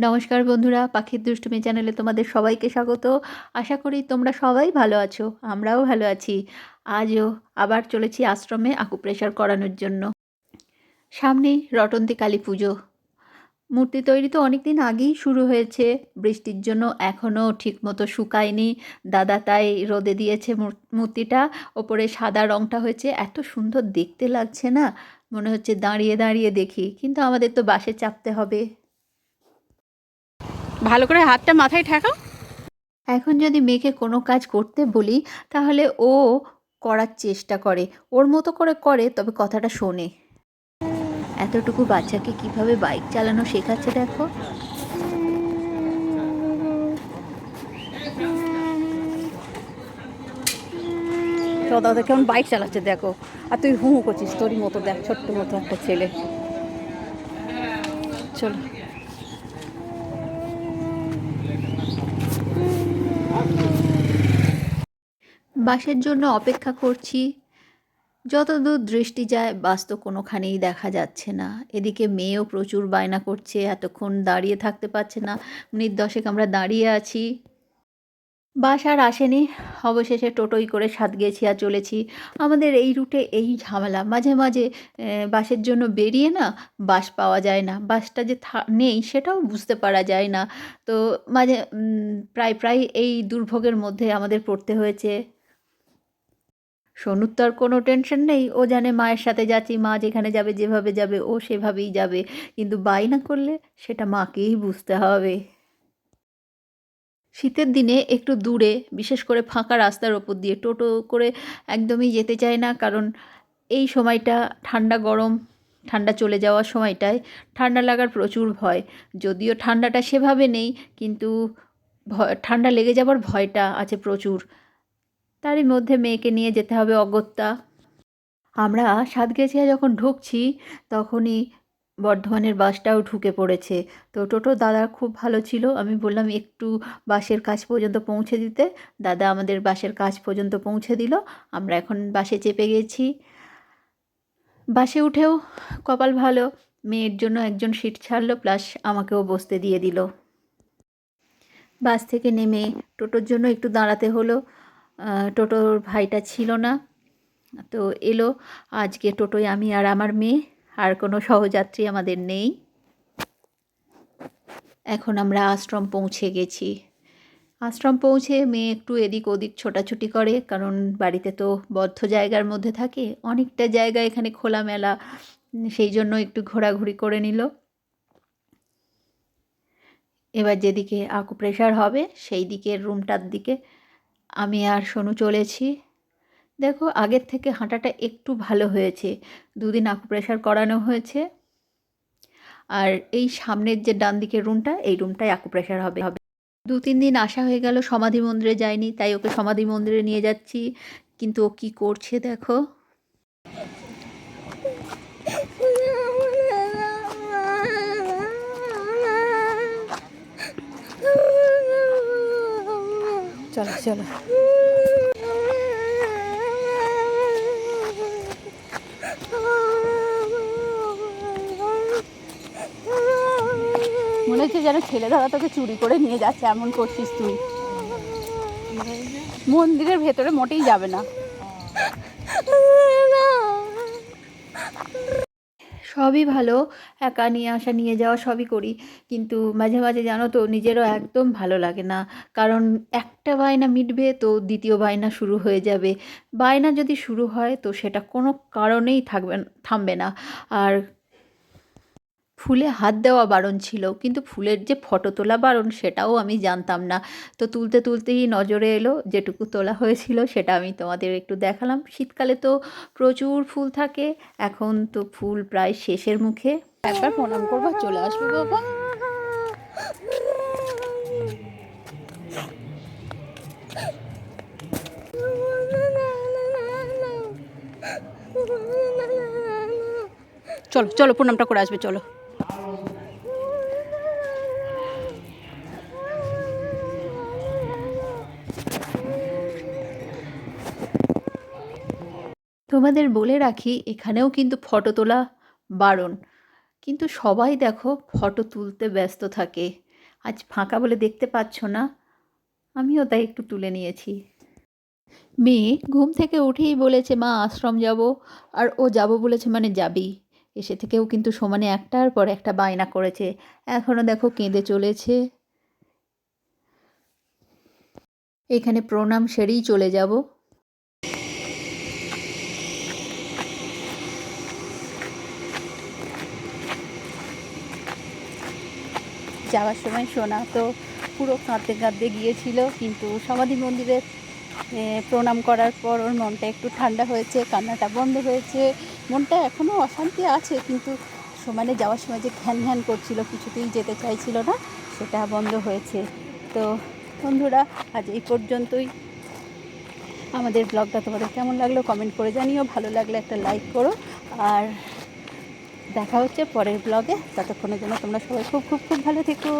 নমস্কার বন্ধুরা, পাখির দুষ্টুমি চ্যানেলে তোমাদের সবাইকে স্বাগত। আশা করি তোমরা সবাই ভালো আছো, আমরাও ভালো আছি। আজও আবার চলেছি আশ্রমে আকুপ্রেশার করানোর জন্য। সামনেই রটন্তী কালী পুজো। মূর্তি তৈরি তো অনেক দিন আগেই শুরু হয়েছে, বৃষ্টির জন্য এখনও ঠিকমতো শুকায়নি। দাদা তাই রোদে দিয়েছে মূর- মূর্তিটা, ওপরে সাদা রঙটা হয়েছে। এত সুন্দর দেখতে লাগছে না, মনে হচ্ছে দাঁড়িয়ে দাঁড়িয়ে দেখি, কিন্তু আমাদের তো বাসে চাপতে হবে। ভালো করে হাতটা মাথায় ঠেকাও। এখন যদি মেয়েকে কোনো কাজ করতে বলি তাহলে ও করার চেষ্টা করে। ওর মতো করে করে তবে কথাটা শোনে। এতটুকু বাচ্চাকে কীভাবে বাইক চালানো শেখাচ্ছে দেখো। তো দাদা কেমন বাইক চালাচ্ছে দেখো। আর তুই হু করছিস তোরই মতো দেখ ছোট্ট মতো একটা ছেলে। চলো। বাসের জন্য অপেক্ষা করছি। যতদূর দৃষ্টি যায় বাস তো কোনোখানেই দেখা যাচ্ছে না। এদিকে মেয়েও প্রচুর বায়না করছে, এতক্ষণ দাঁড়িয়ে থাকতে পারছে না। মিনিট দশেক আমরা দাঁড়িয়ে আছি। বাস আর আসেনি। অবশেষে টোটোই করে সাত গেছি আর চলেছি। আমাদের এই রুটে এই ঝামেলা। মাঝে মাঝে বাসের জন্য বেরিয়ে না বাস পাওয়া যায় না। বাসটা যে নেই সেটাও বুঝতে পারা যায় না। তো মাঝে প্রায় প্রায় এই দুর্ভোগের মধ্যে আমাদের পড়তে হয়েছে। সোনুর তো আর কোনো টেনশন নেই। ও জানে মায়ের সাথে যাচ্ছি। মা যেখানে যাবে, যেভাবে যাবে, ও সেভাবেই যাবে। কিন্তু বাই না করলে সেটা মাকেই বুঝতে হবে। শীতের দিনে একটু দূরে, বিশেষ করে ফাঁকা রাস্তার ওপর দিয়ে টোটো করে একদমই যেতে চায় না। কারণ এই সময়টা ঠান্ডা গরম, ঠান্ডা চলে যাওয়ার সময়টায় ঠান্ডা লাগার প্রচুর ভয়। যদিও ঠান্ডাটা সেভাবে নেই, কিন্তু ভয়, ঠান্ডা লেগে যাবার ভয়টা আছে প্রচুর। তারই মধ্যে মেয়েকে নিয়ে যেতে হবে অগত্যা। আমরা সাতগেছিয়া যখন ঢুকছি, তখনই বর্ধমানের বাসটাও ঢুকে পড়েছে। তো টোটো দাদা খুব ভালো ছিল। আমি বললাম, একটু বাসের কাছ পর্যন্ত পৌঁছে দিতে। দাদা আমাদের বাসের কাজ পর্যন্ত পৌঁছে দিল। আমরা এখন বাসে চেপে গেছি। বাসে উঠেও কপাল ভালো। মেয়ের জন্য একজন সিট ছাড়লো, প্লাস আমাকেও বসতে দিয়ে দিল। বাস থেকে নেমে টোটোর জন্য একটু দাঁড়াতে হলো। টোটোর ভাইটা ছিল না। তো এলো। আজকে টোটোয় আমি আর আমার মেয়ে। আর কোনো সহযাত্রী আমাদের নেই। এখন আমরা আশ্রম পৌঁছে গেছি। আশ্রম পৌঁছে মেয়ে একটু এদিক ওদিক ছোটাছুটি করে, কারণ বাড়িতে তো বদ্ধ জায়গার মধ্যে থাকে। অনেকটা জায়গা এখানে খোলামেলা, সেই জন্য একটু ঘোরাঘুরি করে নিল। এবার যেদিকে আকুপ্রেশার হবে, সেই দিকের রুমটার দিকে আমি আর সোনু চলেছি। দেখো, আগের থেকে হাঁটাটা একটু ভালো হয়েছে। দুদিন আকুপ্রেশার করানো হয়েছে। আর এই সামনের যে ডান দিকের রুমটা, এই রুমটায় আকুপ্রেশার হবে। হবে। দু তিন দিন আসা হয়ে গেল, সমাধি মন্দিরে যায়নি তাই ওকে সমাধি মন্দিরে নিয়ে যাচ্ছি। কিন্তু ও কী করছে দেখো? চলো চলো। যেন ছেলে দাদা তোকে চুরি করে নিয়ে যাচ্ছে, এমন করছিস তুই। মন্দিরের ভেতরে মোটেই যাবে না। সবই ভালো, একা নিয়ে আসা, নিয়ে যাওয়া সবই করি। কিন্তু মাঝে মাঝে জানো তো, নিজেরও একদম ভালো লাগে না। কারণ একটা বায়না মিটবে তো দ্বিতীয় বায়না শুরু হয়ে যাবে। বায়না যদি শুরু হয় তো সেটা কোনো কারণেই থাকবে, থামবে না। আর ফুলে হাত দেওয়া বারণ ছিল, কিন্তু ফুলের যে ফটো তোলা বারণ সেটাও আমি জানতাম না। তো তুলতে তুলতেই নজরে এলো, যেটুকু তোলা হয়েছিল সেটা আমি তোমাদের একটু দেখালাম। শীতকালে তো প্রচুর ফুল থাকে, এখন তো ফুল প্রায় শেষের মুখে। একবার প্রণাম করবা, চলে আসবে বাবা। চলো চলো, প্রণামটা করে আসবে, চলো। তোমাদের বলে রাখি, এখানেও কিন্তু ফটো তোলা বারণ। কিন্তু সবাই দেখো ফটো তুলতে ব্যস্ত থাকে। আজ ফাঁকা বলে দেখতে পাচ্ছ না, আমিও তাই একটু তুলে নিয়েছি। মেয়ে ঘুম থেকে উঠেই বলেছে, মা, আশ্রম যাব। আর ও যাব বলেছে মানে যাবি। এসে থেকেও কিন্তু সমানে একটার পর একটা বায়না করেছে। এখনও দেখো কেঁদে চলেছে। এখানে প্রণাম সেরেই চলে যাব। যাওয়ার সময় সোনা তো পুরো কাঁদতে কাঁদতে গিয়েছিল, কিন্তু সমাধি মন্দিরে প্রণাম করার পর ওর মনটা একটু ঠান্ডা হয়েছে, কান্নাটা বন্ধ হয়েছে, মনটা এখনও অশান্তি আছে, কিন্তু সমানে যাওয়ার সময় যে ঘ্যান ঘ্যান করছিল, কিছুতেই যেতে চাইছিল না, সেটা বন্ধ হয়েছে। তো বন্ধুরা, আজ এই পর্যন্তই। আমাদের ব্লগটা তোমাদের কেমন লাগল, কমেন্ট করে জানিও। ভালো লাগলে একটা লাইক করো, আর দেখা হচ্ছে পরের ব্লগে ততক্ষণের জন্য তোমরা সবাই খুব খুব খুব ভালো থেকো।